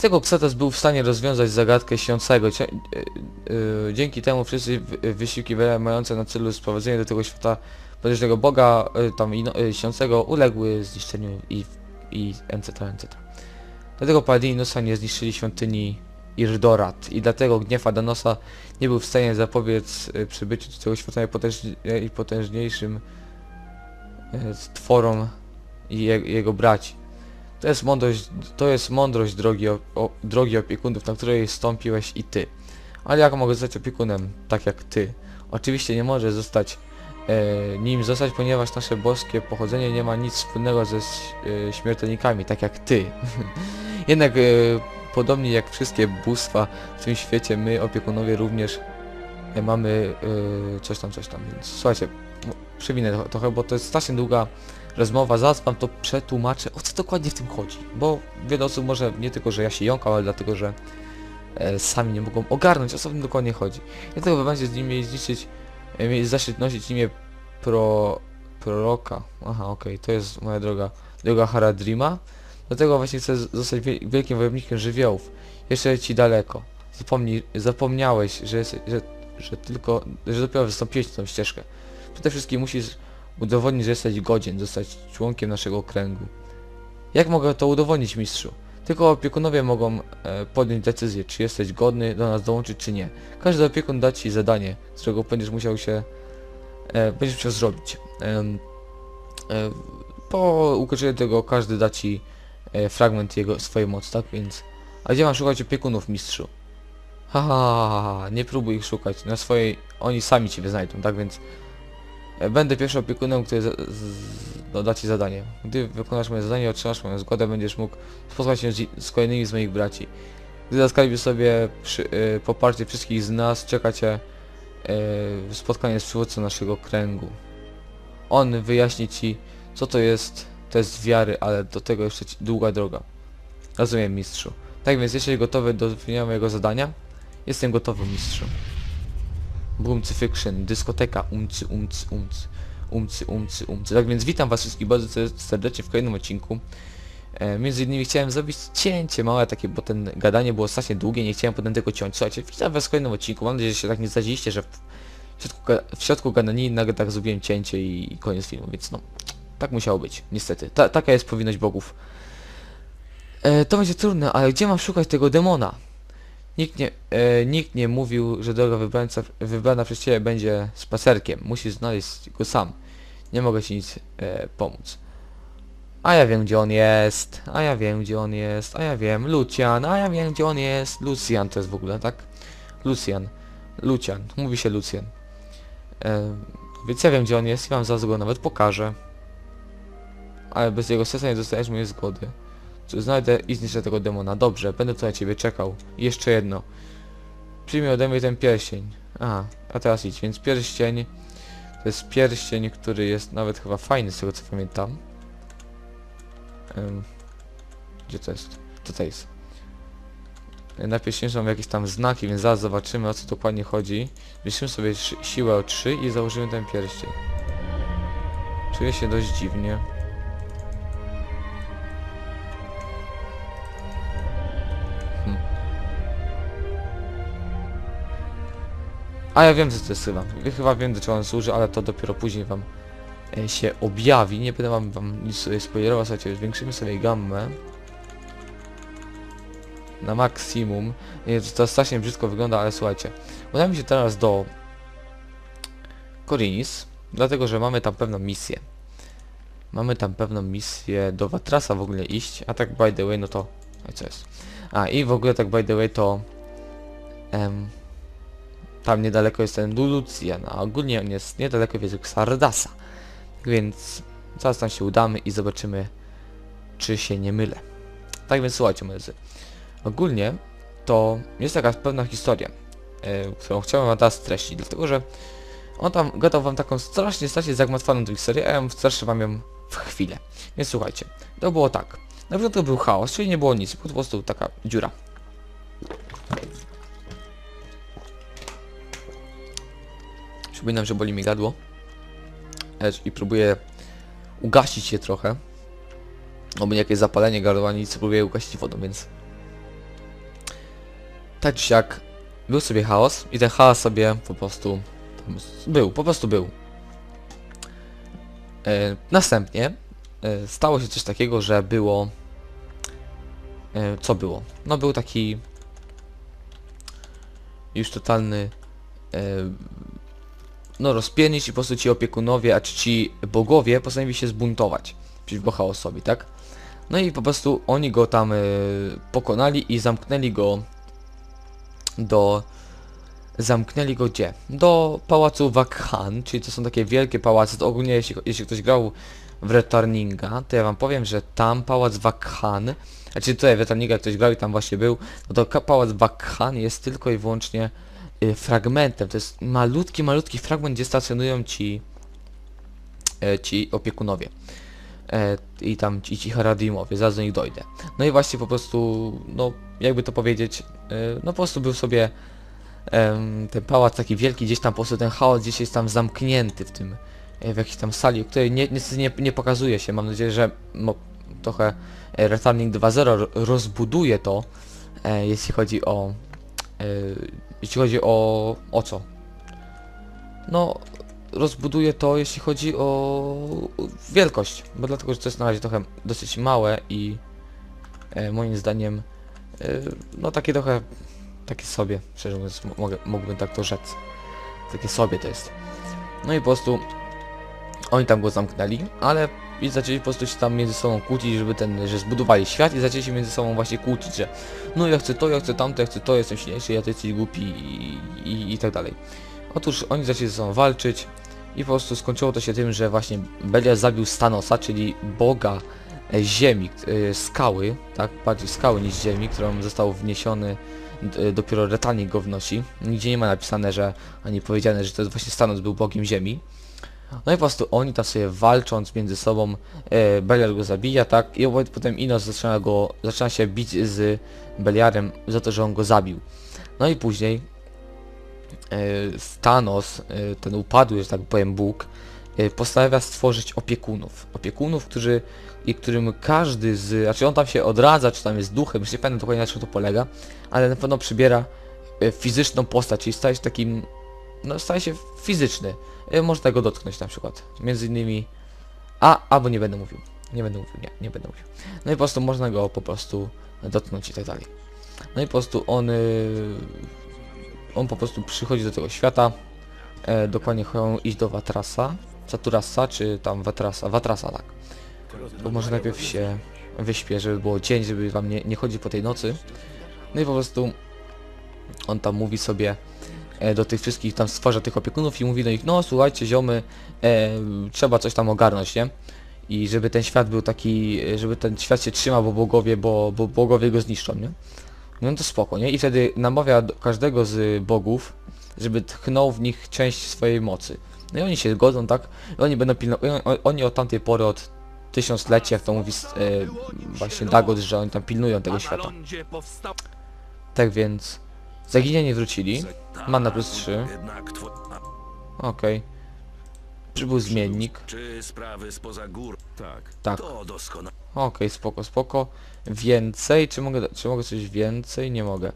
Dlatego Xatos był w stanie rozwiązać zagadkę śniącego. Y, y, Dzięki temu wszyscy wy- wysiłki mające na celu sprowadzenie do tego świata potężnego boga, tam śniącego, uległy zniszczeniu i, i etc. etc. Dlatego Paladini Nosa nie zniszczyli świątyni Irdorat i dlatego gniew Adanosa nie był w stanie zapobiec przybyciu do tego świata najpotężni- i potężniejszym stworom i je, jego braci. To jest mądrość, to jest mądrość drogi, o, o, drogi opiekunów, na której stąpiłeś i ty. Ale jak mogę zostać opiekunem, tak jak ty? Oczywiście nie może zostać e, nim zostać, ponieważ nasze boskie pochodzenie nie ma nic wspólnego ze e, śmiertelnikami, tak jak ty. Jednak e, podobnie jak wszystkie bóstwa w tym świecie, my opiekunowie również e, mamy e, coś tam, coś tam, więc słuchajcie, przewinę trochę, bo to jest strasznie długa rozmowa, zaraz wam to przetłumaczę, o co dokładnie w tym chodzi, bo wiele osób może nie tylko, że ja się jąkam, ale dlatego, że e, sami nie mogą ogarnąć, o co w tym dokładnie chodzi. Dlatego wy będziecie z nim mieli zniszczyć, e, zaszczyt nosić imię pro, proroka, aha, okej, to jest moja droga, droga Haradrima, dlatego właśnie chcę zostać wiel- wielkim wojownikiem żywiołów, jeszcze ci daleko, zapomnij, zapomniałeś, że, jest, że, że tylko, że dopiero wystąpiłeś na tą ścieżkę. Przede wszystkim musisz udowodnić, że jesteś godzien zostać członkiem naszego kręgu. Jak mogę to udowodnić, mistrzu? Tylko opiekunowie mogą e, podjąć decyzję, czy jesteś godny do nas dołączyć, czy nie. Każdy opiekun da ci zadanie, z którego będziesz musiał się... E, będziesz musiał zrobić. Em, e, po ukończeniu tego każdy da ci e, fragment jego, swojej mocy, tak? Więc... A gdzie mam szukać opiekunów, mistrzu? Ha, ha, ha, ha, ha, nie próbuj ich szukać. Na swojej... Oni sami ciebie znajdą, tak? Więc... Będę pierwszym opiekunem, który z, z, no, da ci zadanie. Gdy wykonasz moje zadanie, otrzymasz moją zgodę, będziesz mógł spotkać się z, kolejnymi z moich braci. Gdy zaskaliby sobie przy, y, poparcie wszystkich z nas, czeka cię y, spotkanie z przywódcą naszego kręgu. On wyjaśni ci, co to jest test wiary, ale do tego jeszcze długa droga. Rozumiem, mistrzu. Tak więc, jesteś gotowy do wypełnienia mojego zadania? Jestem gotowy, mistrzu. Boomcy Fiction, dyskoteka, umcy, umcy, umcy, umcy, umcy, umcy. Tak więc witam was wszystkich bardzo ser- serdecznie w kolejnym odcinku. E, między innymi chciałem zrobić cięcie małe takie, bo ten gadanie było strasznie długie, nie chciałem potem tego ciąć. Słuchajcie, witam was w kolejnym odcinku, mam nadzieję, że się tak nie zdradziliście, że w środku, w środku nagle tak zrobiłem cięcie i, i koniec filmu, więc no, tak musiało być, niestety. Ta, taka jest powinność bogów. E, to będzie trudne, ale gdzie mam szukać tego demona? Nikt nie, e, nikt nie mówił, że droga wybrańca, wybrana przez Ciebie będzie spacerkiem. Musisz znaleźć go sam. Nie mogę Ci nic e, pomóc. A ja wiem, gdzie on jest. A ja wiem, gdzie on jest. A ja wiem. Lucian. A ja wiem, gdzie on jest. Lucian to jest w ogóle, tak? Lucian. Lucian. Mówi się Lucian. E, więc ja wiem, gdzie on jest i wam zaraz go nawet pokażę. Ale bez jego serca nie dostajesz mojej zgody. Znajdę i zniszczę tego demona. Dobrze, będę tu na ciebie czekał. I jeszcze jedno. Przyjmij ode mnie ten pierścień. Aha, a teraz idź. Więc pierścień to jest pierścień, który jest nawet chyba fajny z tego co pamiętam. Em, gdzie to jest? Tutaj jest. Na pierścieniu są jakieś tam znaki, więc zaraz zobaczymy o co dokładnie chodzi. Zwiększymy sobie siłę o 3 i założymy ten pierścień. Czuję się dość dziwnie. A ja wiem co to jest chyba. Ja chyba wiem do czego on służy, ale to dopiero później wam e, się objawi. Nie będę wam, wam nic sobie spoilerował, słuchajcie, zwiększymy sobie gammę. Na maksimum. Nie, to, to strasznie brzydko wygląda, ale słuchajcie. Udamy się teraz do Korinis, dlatego że mamy tam pewną misję. Mamy tam pewną misję do Watrasa w ogóle iść, a tak by the way, no to... A co jest? A i w ogóle tak by the way to... Em, tam niedaleko jest ten Lulucjan, a ogólnie on jest niedaleko wiedzy Xardasa. Więc zaraz tam się udamy i zobaczymy, czy się nie mylę. Tak więc słuchajcie, moi. Ogólnie to jest taka pewna historia, e, którą chciałem wam teraz streścić, dlatego że on tam gadał wam taką strasznie, strasznie zagmatwaną tą historię, a ja wam streszczę wam ją w chwilę. Więc słuchajcie, to było tak. Na początku był chaos, czyli nie było nic, po prostu taka dziura. Przypominam, że boli mi gadło. I próbuję ugasić je trochę. No bo jakieś zapalenie gardła, nic próbuję ugasić wodą, więc tak czy siak był sobie chaos i ten chaos sobie po prostu był, po prostu był. E, następnie e, stało się coś takiego, że było... E, co było? No był taki już totalny e, no rozpiernicz i po prostu ci opiekunowie, a czy ci bogowie postanowili się zbuntować przeciwko chaosowi, tak? No i po prostu oni go tam e, pokonali i zamknęli go do... Zamknęli go gdzie? Do pałacu Wakhan, czyli to są takie wielkie pałace, to ogólnie jeśli, jeśli ktoś grał w Returninga, to ja wam powiem, że tam pałac Wakhan, znaczy tutaj w Returninga ktoś grał i tam właśnie był, no to pałac Wakhan jest tylko i wyłącznie y, fragmentem, to jest malutki, malutki fragment, gdzie stacjonują ci e, ci opiekunowie e, i tam ci, ci Haradimowie, zaraz do nich dojdę. No i właśnie po prostu, no jakby to powiedzieć, e, no po prostu był sobie em, ten pałac taki wielki, gdzieś tam po prostu ten chaos gdzieś jest tam zamknięty w tym, w jakiejś tam sali, której nie, niestety nie, nie pokazuje się. Mam nadzieję, że trochę Returning 2.0 ro- rozbuduje to, jeśli chodzi o, jeśli chodzi o, o co? No, rozbuduje to, jeśli chodzi o wielkość, bo dlatego, że to jest na razie trochę dosyć małe i e, moim zdaniem e, no takie trochę takie sobie, szczerze mówiąc, mo- mogę, mógłbym tak to rzec. Takie sobie to jest. No i po prostu oni tam go zamknęli, ale i zaczęli po prostu się tam między sobą kłócić, żeby ten, że zbudowali świat i zaczęli się między sobą właśnie kłócić, że no ja chcę to, ja chcę tamto, ja chcę to, jestem silniejszy, ja to jesteś głupi i, i, i tak dalej. Otóż oni zaczęli ze sobą walczyć i po prostu skończyło to się tym, że właśnie Belial zabił Stanosa, czyli boga e, ziemi, e, skały, tak, bardziej skały niż ziemi, którą został wniesiony, d- dopiero Retanik go wnosi. Nigdzie nie ma napisane, że, ani powiedziane, że to jest właśnie Stanos był bogiem ziemi. No i po prostu oni tam sobie walcząc między sobą, e, Belial go zabija, tak, i potem Inos zaczyna go, zaczyna się bić z Beliarem za to, że on go zabił. No i później e, Thanos, e, ten upadły, że tak powiem, Bóg, e, postanawia stworzyć opiekunów. Opiekunów, którzy i którym każdy z... Znaczy on tam się odradza, czy tam jest duchem, już nie pamiętam dokładnie na czym to polega, ale na pewno przybiera e, fizyczną postać, czyli staje się takim... No staje się fizyczny. E, Można go dotknąć na przykład. Między innymi... A, albo nie będę mówił. Nie będę mówił, nie, nie będę mówił. No i po prostu można go po prostu dotknąć i tak dalej. No i po prostu on... y, on po prostu przychodzi do tego świata, e, dokładnie chcą iść do Watrasa, Saturasa, czy tam Watrasa, Watrasa tak. Bo może najpierw się wyśpię, żeby było dzień, żeby wam nie, nie chodzić po tej nocy. No i po prostu on tam mówi sobie e, do tych wszystkich, tam stwarza tych opiekunów i mówi do nich, no słuchajcie ziomy, e, trzeba coś tam ogarnąć, nie? I żeby ten świat był taki, e, żeby ten świat się trzymał, bo bogowie, bo, bo bogowie go zniszczą, nie? No to spoko, nie? I wtedy namawia każdego z bogów, żeby tchnął w nich część swojej mocy. No i oni się zgodzą, tak? I oni będą pilnować, oni od tamtej pory, od tysiąclecia, jak to mówi e, właśnie Dagot, że oni tam pilnują tego świata. Tak więc zaginieni wrócili. Mana plus 3. Jednak two... a, Okej. Przybył zmiennik. Czy sprawy spoza gór? Tak. Tak. Okej, spoko, spoko. Więcej? Czy mogę, czy mogę coś więcej? Nie mogę.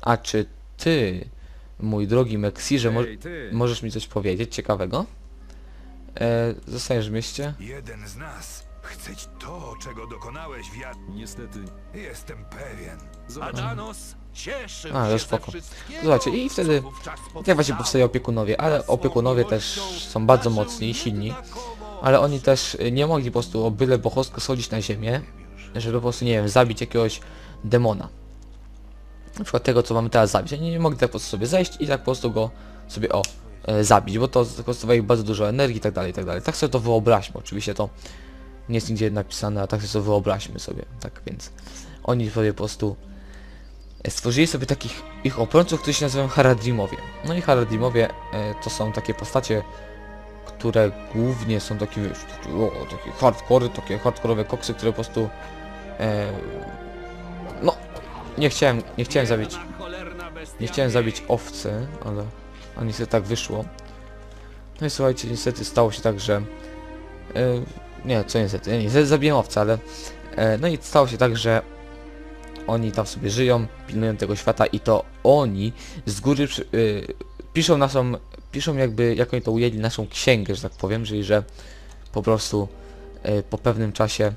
A czy ty, mój drogi Meksirze, mo możesz mi coś powiedzieć ciekawego? E, zostaniesz w mieście? Jeden z nas chce to, czego dokonałeś wiat... Niestety, Jestem pewien. Adanos A, ze spoko. Słuchajcie, i wtedy Tak właśnie powstają opiekunowie, ale opiekunowie też są bardzo mocni i silni. Ale oni też nie mogli po prostu o byle bohosko schodzić na ziemię, żeby po prostu, nie wiem, zabić jakiegoś demona. Na przykład tego, co mamy teraz zabić. Oni nie mogli tak po prostu sobie zejść i tak po prostu go sobie, o, e, zabić, bo to kosztowało ich bardzo dużo energii i tak dalej, i tak dalej. Tak sobie to wyobraźmy, oczywiście to nie jest nigdzie napisane, a tak sobie to wyobraźmy sobie, tak więc oni sobie po prostu stworzyli sobie takich ich obrońców, którzy się nazywają Haradrimowie. No i Haradrimowie e, to są takie postacie, które głównie są takie, wiesz, takie, o, takie hardcore, takie hardkorowe koksy, które po prostu e, no nie chciałem, nie chciałem zabić nie chciałem zabić owcy, ale, ale niestety tak wyszło. No i słuchajcie, niestety stało się tak, że... E, nie, co niestety, nie, niestety zabiłem owcę, ale... E, no i stało się tak, że oni tam sobie żyją, pilnują tego świata i to oni z góry przy, y, piszą naszą, piszą jakby, jak oni to ujęli, naszą księgę, że tak powiem, czyli że po prostu y, po pewnym czasie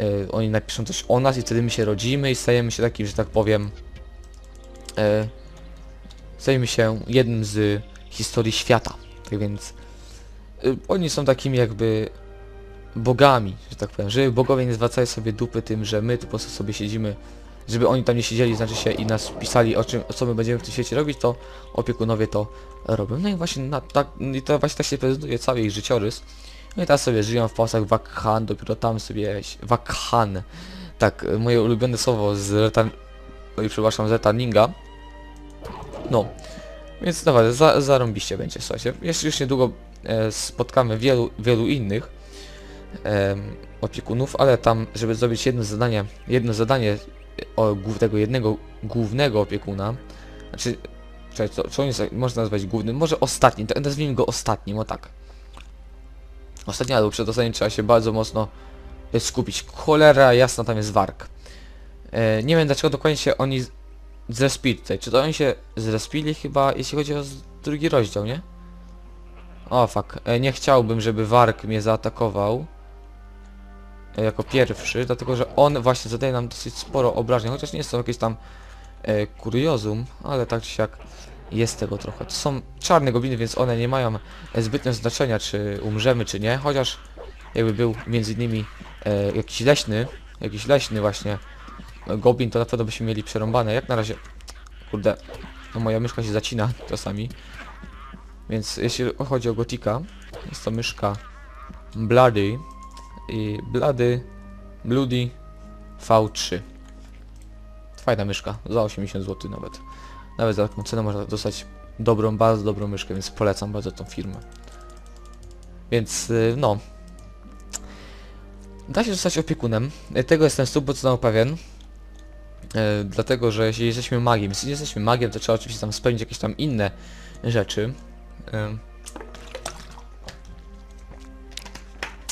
y, oni napiszą coś o nas i wtedy my się rodzimy i stajemy się takim, że tak powiem, y, stajemy się jednym z historii świata. Tak więc y, oni są takimi jakby bogami, że tak powiem, żeby bogowie nie zwracali sobie dupy tym, że my tu po prostu sobie siedzimy, żeby oni tam nie siedzieli, znaczy się i nas pisali o czym, co my będziemy w tym świecie robić, to opiekunowie to robią. No i właśnie na, tak, i to właśnie tak się prezentuje cały ich życiorys. No i teraz sobie żyją w pasach Wakhan, dopiero tam sobie Wakhan. Tak, moje ulubione słowo z Retan... Oj, przepraszam, z. No. Więc naprawdę, za, zarąbiście będzie, słuchajcie. Jeszcze już niedługo e, spotkamy wielu, wielu innych opiekunów, ale tam, żeby zrobić jedno zadanie, jedno zadanie o tego jednego głównego opiekuna, znaczy, czekaj, co, co jest, można nazwać głównym, może ostatnim, tak, nazwijmy go ostatnim, o tak. Ostatni albo przedostatnim trzeba się bardzo mocno e, skupić. Cholera jasna, tam jest wark. E, nie wiem dlaczego dokładnie się oni zrespili tutaj. Czy to oni się zrespili chyba, jeśli chodzi o drugi rozdział, nie? O fuck, e, nie chciałbym, żeby wark mnie zaatakował jako pierwszy, dlatego że on właśnie zadaje nam dosyć sporo obrażeń, chociaż nie jest to jakieś tam e, kuriozum, ale tak czy siak jest tego trochę. To są czarne gobliny, więc one nie mają e, zbytnio znaczenia, czy umrzemy, czy nie, chociaż jakby był między innymi e, jakiś leśny, jakiś leśny właśnie e, goblin, to na pewno byśmy mieli przerąbane. Jak na razie, kurde, no moja myszka się zacina czasami, więc jeśli chodzi o Gotika, jest to myszka Bloody i Bloody, Bloody V3. Fajna myszka, za 80 zł nawet. Nawet za taką cenę można dostać dobrą, bardzo dobrą myszkę, więc polecam bardzo tą firmę. Więc y, no. Da się zostać opiekunem. Y, Tego jestem stuprocentowo pewien. E, dlatego, że jeśli jesteśmy magiem, jeśli jesteśmy magiem, to trzeba oczywiście tam spełnić jakieś tam inne rzeczy.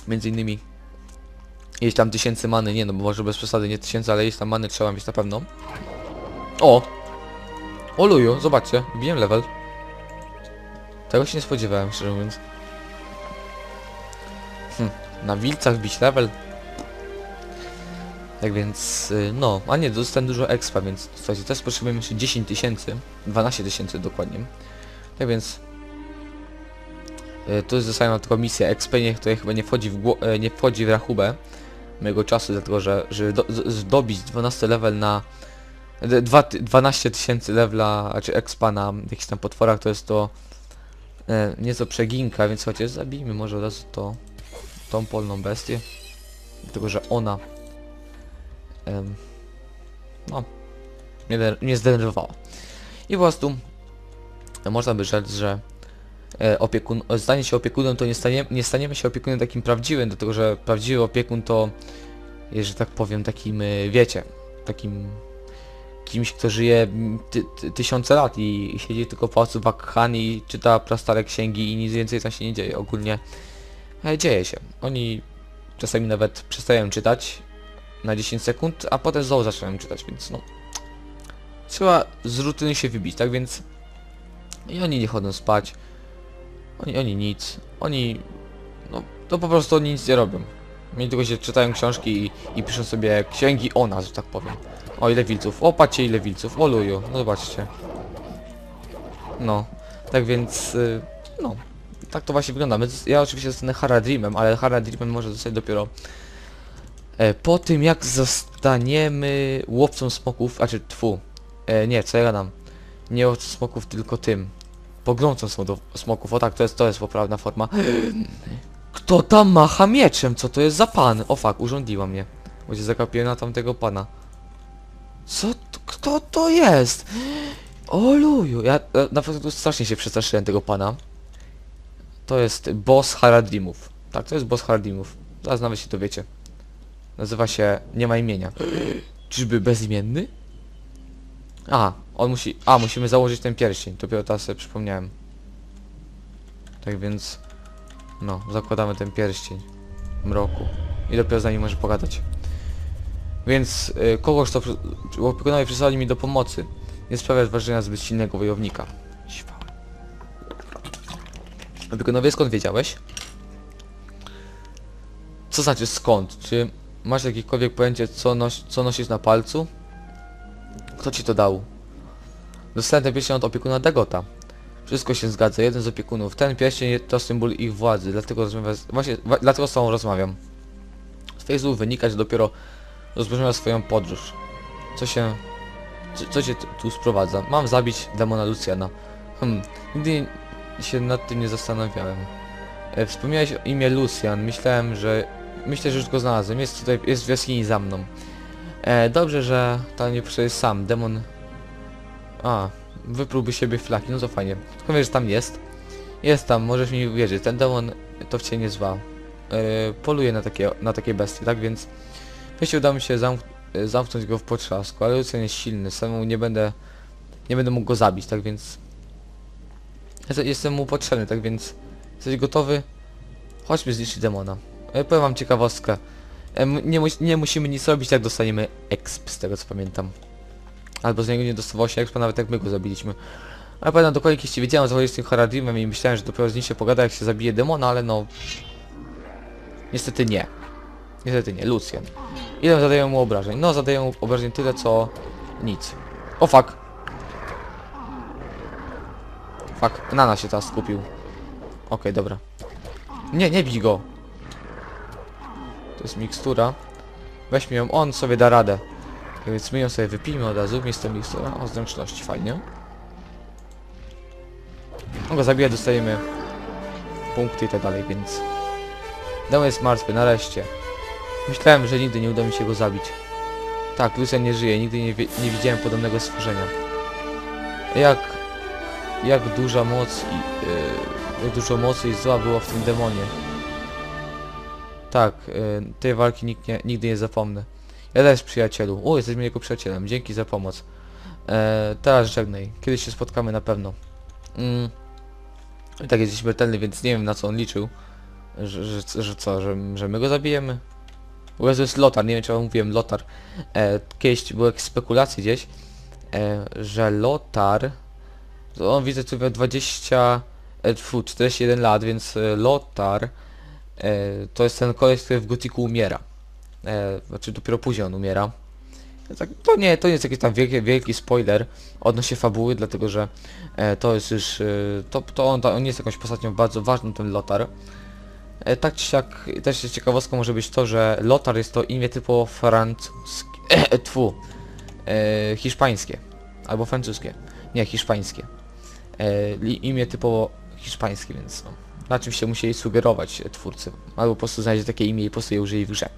Między innymi jeść tam tysięcy many, nie no, bo może bez przesady nie tysięcy, ale jeść tam many trzeba mieć na pewno. O! O luju, zobaczcie, wbiłem level. Tego się nie spodziewałem, szczerze mówiąc. Hm, na wilcach wbić level. Tak więc, y, no, a nie, dostałem dużo expa, więc słuchajcie, teraz potrzebujemy jeszcze 10 tysięcy, 12 tysięcy dokładnie. Tak więc, y, tu zostaje nam tylko misja XP, nie, która chyba nie wchodzi w, e, nie wchodzi w rachubę mojego czasu, dlatego że, żeby do, zdobić 12 level na dwa ty- 12 tysięcy levela, czy expa na jakichś tam potworach, to jest to e, nieco przeginka, więc słuchajcie, zabijmy może od razu to, tą polną bestię, dlatego że ona em, no, mnie, mnie zdenerwowała. I po prostu można by rzec, że opiekun, e, stanie się opiekunem to nie, stanie, nie staniemy się opiekunem takim prawdziwym, dlatego że prawdziwy opiekun to że tak powiem, takim, e, wiecie, takim kimś, kto żyje ty, ty, tysiące lat i, i siedzi tylko w pałacu i czyta prastare księgi i nic więcej tam się nie dzieje. Ogólnie e, dzieje się. Oni czasami nawet przestają czytać na 10 sekund, a potem znowu zaczynają czytać, więc no trzeba z rutyny się wybić, tak więc i oni nie chodzą spać, oni, oni nic, oni no to po prostu oni nic nie robią. Oni tylko się czytają książki i, i piszą sobie księgi o nas, że tak powiem. O ile wilców, o patrzcie ile wilców, o luju, no zobaczcie. No, tak więc, y, no, tak to właśnie wygląda. My, ja oczywiście zostanę Haradrimem, ale Haradrimem może zostać dopiero e, po tym jak zostaniemy łowcą smoków, a czy tfu, e, nie, co ja gadam, nie łowcą smoków, tylko tym, pogromcą smo- smoków, o tak, to jest, to jest poprawna forma. Kto tam macha mieczem? Co to jest za pan? O fuck, urządziła mnie. Bo się zagapiłem na tamtego pana. Co? to- Kto to jest? O luju, ja na początku strasznie się przestraszyłem tego pana. To jest boss Haradrimów. Tak, to jest boss Haradrimów. Zaraz nawet się dowiecie. Nazywa się... nie ma imienia. Czyżby bezimienny? A, on musi... A, musimy założyć ten pierścień. Dopiero teraz sobie przypomniałem. Tak więc... No, zakładamy ten pierścień. Mroku. I dopiero z nami może pogadać. Więc y, kogoś to opiekunowie przysłali mi do pomocy. Nie sprawia wrażenia zbyt silnego wojownika. Opiekunowie skąd wiedziałeś? Co znaczy skąd? Czy masz jakiekolwiek pojęcie co, nos co nosisz na palcu? Kto ci to dał? Ten pierścień od opiekuna Dagota. Wszystko się zgadza, jeden z opiekunów. Ten pierścień to symbol ich władzy, dlatego rozmawiam z... Właśnie, dlatego z tobą rozmawiam. Z twoich słów wynika, że dopiero rozpoczyna swoją podróż. Co się... Co, co tu sprowadza? Mam zabić demona Luciana. Hmm, nigdy się nad tym nie zastanawiałem. E, wspomniałeś o imię Lucian. Myślałem, że... Myślę, że już go znalazłem. Jest tutaj, jest w jaskini za mną. E, dobrze, że tam nie przyszedł sam. Demon... A, wyprółby siebie flaki, no to fajnie. Skąd wiesz, że tam jest? Jest tam, możesz mi wierzyć. Ten demon to w cienie zwa. E, poluje na takie, na takie bestie, tak więc... Jeśli uda mi się zamk e, zamknąć go w potrzasku, ale Lucian jest silny, samemu nie będę... Nie będę mógł go zabić, tak więc... Jest- Jestem mu potrzebny, tak więc... Jesteś gotowy? Chodźmy zniszczyć demona. E, powiem wam ciekawostkę. Nie, mus nie musimy nic robić, jak dostaniemy exp, z tego co pamiętam. Albo z niego nie dostawało się expa, nawet jak my go zabiliśmy. Ale pamiętam dokładnie kiedyś wiedziałem, co chodzi z tym Haradimem i myślałem, że dopiero z nim się pogada, jak się zabije demona, ale no... Niestety nie. Niestety nie, Lucian. Ile zadaję mu obrażeń? No, zadaję mu obrażeń tyle, co... Nic. O fuck! Fuck, Nana się teraz skupił. Okej, dobra. Nie, nie bij go! To jest mikstura. Weźmy ją, on sobie da radę. Więc my ją sobie wypijmy od razu, miejsce mikstura o zręczności, fajnie. On go zabija, dostajemy punkty i tak dalej, więc... Demon jest martwy, nareszcie. Myślałem, że nigdy nie uda mi się go zabić. Tak, Lucian nie żyje, nigdy nie, nie widziałem podobnego stworzenia. Jak... Jak duża moc i... Yy, jak dużo mocy i zła było w tym demonie. Tak, yy, tej walki nikt nie, nigdy nie zapomnę. Ja przyjacielu. O, jesteśmy jego przyjacielem. Dzięki za pomoc. E, teraz żegnaj. Kiedyś się spotkamy na pewno. Mm. I tak jest śmiertelny, więc nie wiem na co on liczył. Że, że, że co, że, że my go zabijemy? Bo jest Lotar, nie wiem wam mówiłem, Lotar. E, kiedyś były jakieś spekulacje gdzieś, e, że Lotar... On widzę tu miał 20... E, tfu, 41 lat, więc e, Lotar... E, to jest ten koleś, który w Gotiku umiera. E, znaczy dopiero później on umiera. Tak, to nie, to nie jest jakiś tam wielki, wielki spoiler odnośnie fabuły, dlatego że e, to jest już, e, to, to on, on jest jakąś postacią bardzo ważną, ten Lotar. E, tak czy siak, też ciekawostką może być to, że Lotar jest to imię typowo francuskie, e, tfu, e, hiszpańskie, albo francuskie, nie, hiszpańskie. E, imię typowo hiszpańskie, więc no, na czym się musieli sugerować e, twórcy, albo po prostu znaleźć takie imię i po prostu je użyli w grze.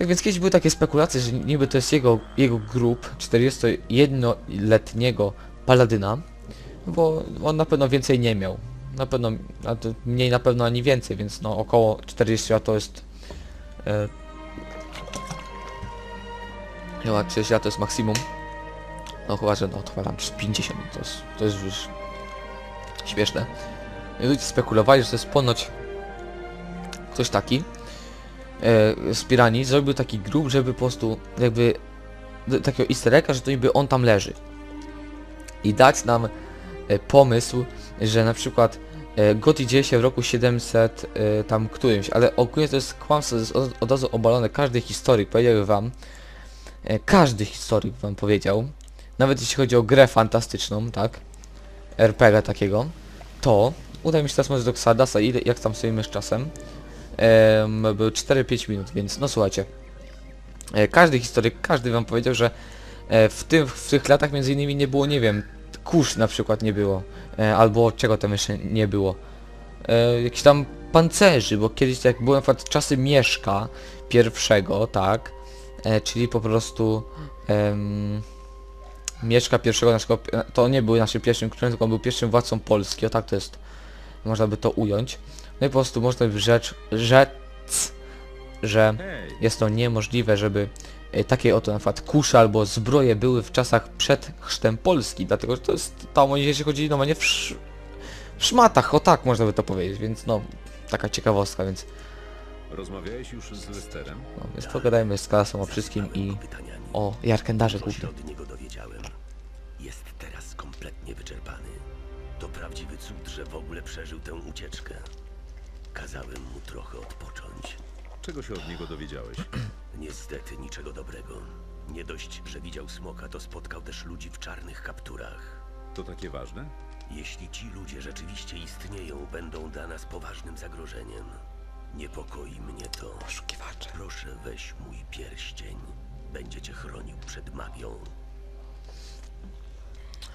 Tak więc kiedyś były takie spekulacje, że niby to jest jego, jego grup 41-letniego paladyna, bo on na pewno więcej nie miał. Na pewno, mniej na pewno ani więcej, więc no około 40 lat to jest... E, chyba 30 lat to jest maksimum. No chyba, że no chyba tam 50, to jest, to jest już śmieszne. I ludzie spekulowali, że to jest ponoć ktoś taki, e, z piranii zrobił taki grób, żeby po prostu jakby takiego easter egga, że to niby on tam leży. I dać nam e, pomysł, że na przykład e, Goti dzieje się w roku 700 e, tam którymś, ale ogólnie to jest kłamstwo, to jest od, od razu obalone. Każdy historyk powiedział wam, e, każdy historyk wam powiedział, nawet jeśli chodzi o grę fantastyczną, tak, RPG takiego, to uda mi się teraz może do Xardasa, ile, jak tam stoimy z czasem, 4-5 minut, więc no słuchajcie. E, każdy historyk, każdy wam powiedział, że e, w, tym, w tych latach między innymi nie było, nie wiem, kurz na przykład nie było, e, albo czego tam jeszcze nie było. Jakichś tam pancerzy, bo kiedyś jak na przykład czasy Mieszka pierwszego, tak, czyli po prostu Mieszka pierwszego naszego, to nie był naszym pierwszym królem, tylko on był pierwszym władcą Polski, o tak to jest, można by to ująć. No i po prostu można by rzecz, rzec, że jest to niemożliwe, żeby e, takie oto na przykład kusze albo zbroje były w czasach przed chrztem Polski, dlatego że to jest, tam oni się chodzili normalnie w, sz, w szmatach, o tak można by to powiedzieć, więc no, taka ciekawostka, więc Rozmawiałeś już z Lesterem? No, więc pogadajmy z Kalasem o wszystkim i o Jarkendarze głównie. od niego dowiedziałem. Jest teraz kompletnie wyczerpany. To prawdziwy cud, że w ogóle przeżył tę ucieczkę. Kazałem mu trochę odpocząć. Czego się od niego dowiedziałeś? Niestety niczego dobrego. Nie dość, że widział smoka, to spotkał też ludzi w czarnych kapturach. To takie ważne? Jeśli ci ludzie rzeczywiście istnieją, będą dla nas poważnym zagrożeniem. Niepokoi mnie to. Poszukiwacze. Proszę weź mój pierścień. Będzie cię chronił przed magią.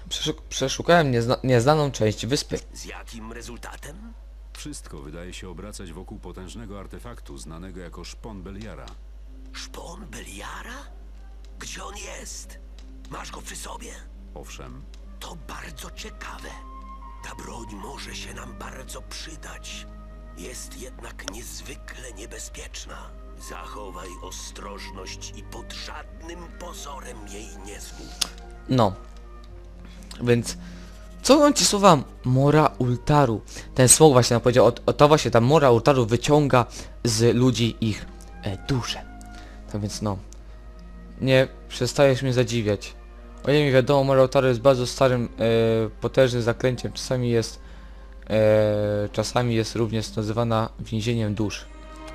Przeszuk przeszukałem niezna nieznaną część wyspy. Z jakim rezultatem? Wszystko wydaje się obracać wokół potężnego artefaktu znanego jako szpon Beliara. Szpon Beliara? Gdzie on jest? Masz go przy sobie? Owszem, To bardzo ciekawe. Ta broń może się nam bardzo przydać. Jest jednak niezwykle niebezpieczna. Zachowaj ostrożność i pod żadnym pozorem jej nie zgub. No. Więc co on ci słowa Mora Ultaru? Ten smok właśnie nam powiedział, o, o to właśnie ta Mora Ultaru wyciąga z ludzi ich e, duszę. Tak więc no. Nie przestajesz mnie zadziwiać. O mi wiadomo, Mora Ultaru jest bardzo starym, e, potężnym zaklęciem. Czasami jest e, czasami jest również nazywana więzieniem dusz.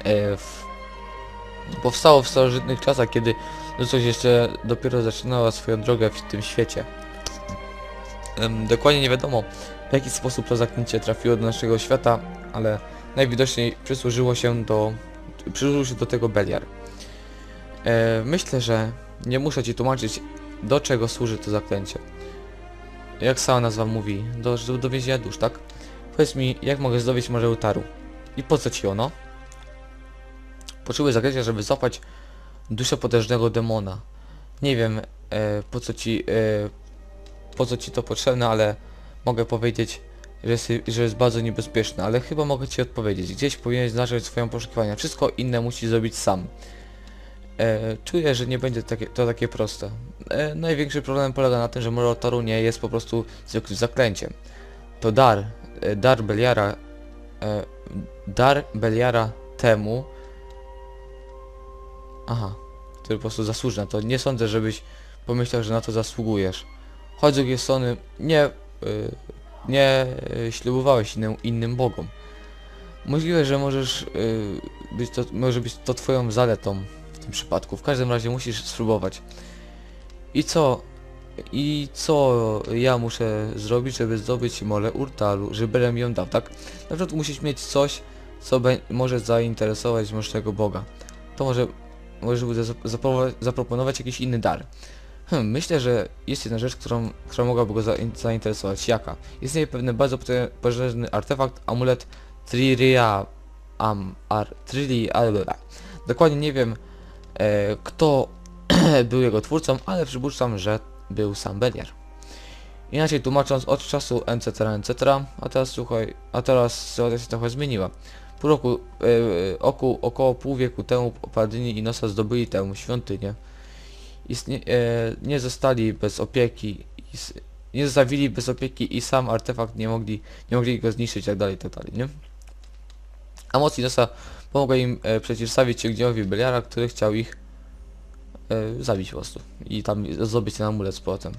E, w, powstało w starożytnych czasach, kiedy ludzkość jeszcze dopiero zaczynała swoją drogę w tym świecie. Dokładnie nie wiadomo w jaki sposób to zaklęcie trafiło do naszego świata, ale najwidoczniej przysłużyło się do, przysłużył się do tego Beliar. E, myślę, że nie muszę ci tłumaczyć do czego służy to zaklęcie. Jak sama nazwa mówi, do, do, dusz, tak? Powiedz mi, jak mogę zdobyć Morze Utaru? I po co ci ono? Potrzebuję zaklęcia, żeby złapać duszę potężnego demona. Nie wiem e, po co ci e, po co ci to potrzebne, ale mogę powiedzieć, że jest, że jest bardzo niebezpieczne, ale chyba mogę ci odpowiedzieć. Gdzieś powinieneś zacząć swoją poszukiwania. Wszystko inne musisz zrobić sam. E, czuję, że nie będzie takie, to takie proste. E, największy problem polega na tym, że Morotoru nie jest po prostu zwykłym zaklęciem. To dar, e, dar Beliara, e, dar Beliara temu, aha, który po prostu zasłuży na to. Nie sądzę, żebyś pomyślał, że na to zasługujesz. Choć z drugiej strony nie, y, nie y, ślubowałeś innym, innym bogom. Możliwe, że możesz y, być to, może być to twoją zaletą w tym przypadku. W każdym razie musisz spróbować. I co? I co ja muszę zrobić, żeby zdobyć mole Urtalu, żeby ją dał, tak? Na przykład musisz mieć coś, co może zainteresować możnego Boga. To może, może zapro- zaproponować jakiś inny dar. Hmm, myślę, że jest jedna rzecz, którą, która mogłaby go zain- zainteresować. Jaka? Istnieje pewien bardzo potężny artefakt, amulet Triria... Am... Ar... Trili... Dokładnie nie wiem, e, kto był jego twórcą, ale przypuszczam, że był sam Beliar. Inaczej tłumacząc, od czasu etc. etc. A teraz słuchaj, a teraz sytuacja się trochę zmieniła. Pół roku, e, oku, około pół wieku temu Padyni i Nosa zdobyli tę świątynię istnie, e, nie zostali bez opieki, i s- nie zostawili bez opieki i sam artefakt nie mogli, nie mogli go zniszczyć i tak dalej, tak nie? A moc Inosa pomogła im e, przeciwstawić się gniewowi Beliara, który chciał ich e, zabić po prostu i tam zdobyć ten amulet z powrotem.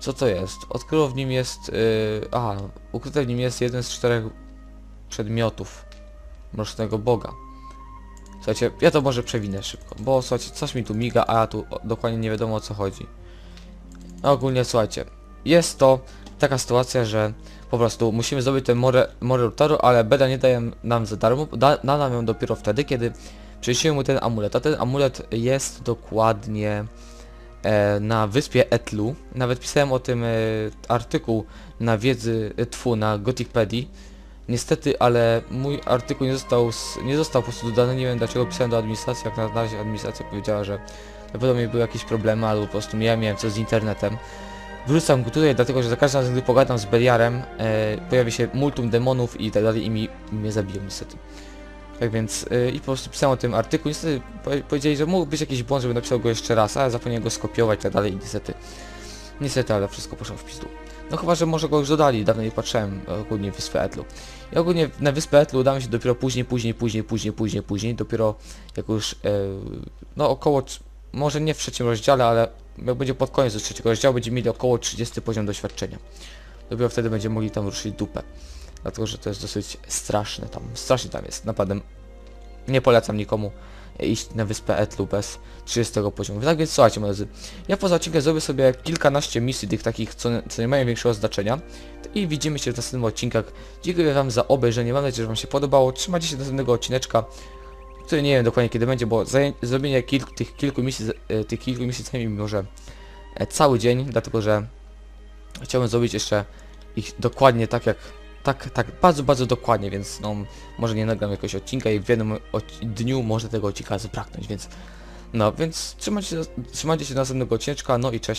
Co to jest? Odkryło w nim jest, e, aha, ukryte w nim jest jeden z czterech przedmiotów mrocznego boga. Słuchajcie, ja to może przewinę szybko, bo słuchajcie, coś mi tu miga, a ja tu dokładnie nie wiadomo o co chodzi. No, ogólnie słuchajcie, jest to taka sytuacja, że po prostu musimy zrobić tę morę, morę Utaru, ale Beda nie daje nam za darmo, da, da nam ją dopiero wtedy, kiedy przyjrzymy mu ten amulet. A ten amulet jest dokładnie e, na wyspie Etlu. Nawet pisałem o tym e, artykuł na wiedzy e, tfu na Gothicpedii. Niestety, ale mój artykuł nie został, nie został po prostu dodany, nie wiem dlaczego pisałem do administracji, jak na razie administracja powiedziała, że najprawdopodobniej były jakieś problemy, albo po prostu ja miałem coś z internetem. Wrzucam go tutaj, dlatego że za każdym razem, gdy pogadam z Beliarem, e, pojawi się multum demonów i tak dalej i mi, mnie zabiją niestety. Tak więc, e, i po prostu pisałem o tym artykuł, niestety powie- powiedzieli, że mógł być jakiś błąd, żeby napisał go jeszcze raz, ale zapomniałem go skopiować i tak dalej i niestety, niestety, ale wszystko poszło w pizdu. No chyba, że może go już dodali, dawno nie patrzyłem ogólnie Wyspę Etlu. I ogólnie na Wyspę Etlu udałem się dopiero później, później, później, później, później, później, dopiero jak już, e, no około, może nie w trzecim rozdziale, ale jak będzie pod koniec do trzeciego rozdziału, będziemy mieli około 30 poziom doświadczenia. Dopiero wtedy będziemy mogli tam ruszyć dupę. Dlatego, że to jest dosyć straszne tam, strasznie tam jest, naprawdę. Nie polecam nikomu iść na wyspę Etlu bez 30 poziomu. Tak więc słuchajcie moi drodzy, ja poza odcinkiem zrobię sobie kilkanaście misji tych takich, co, co nie mają większego znaczenia i widzimy się w następnych odcinkach. Dziękuję wam za obejrzenie, mam nadzieję, że wam się podobało. Trzymajcie się do następnego odcineczka, który nie wiem dokładnie kiedy będzie, bo zrobienie kilk, tych kilku misji, e, tych kilku misji zajmie mi może e, cały dzień, dlatego że chciałbym zrobić jeszcze ich dokładnie tak jak tak, tak, bardzo, bardzo dokładnie, więc no, może nie nagram jakiegoś odcinka i w jednym dniu może tego odcinka zabraknąć, więc no, więc trzymajcie się, trzymajcie się do następnego odcineczka, no i cześć.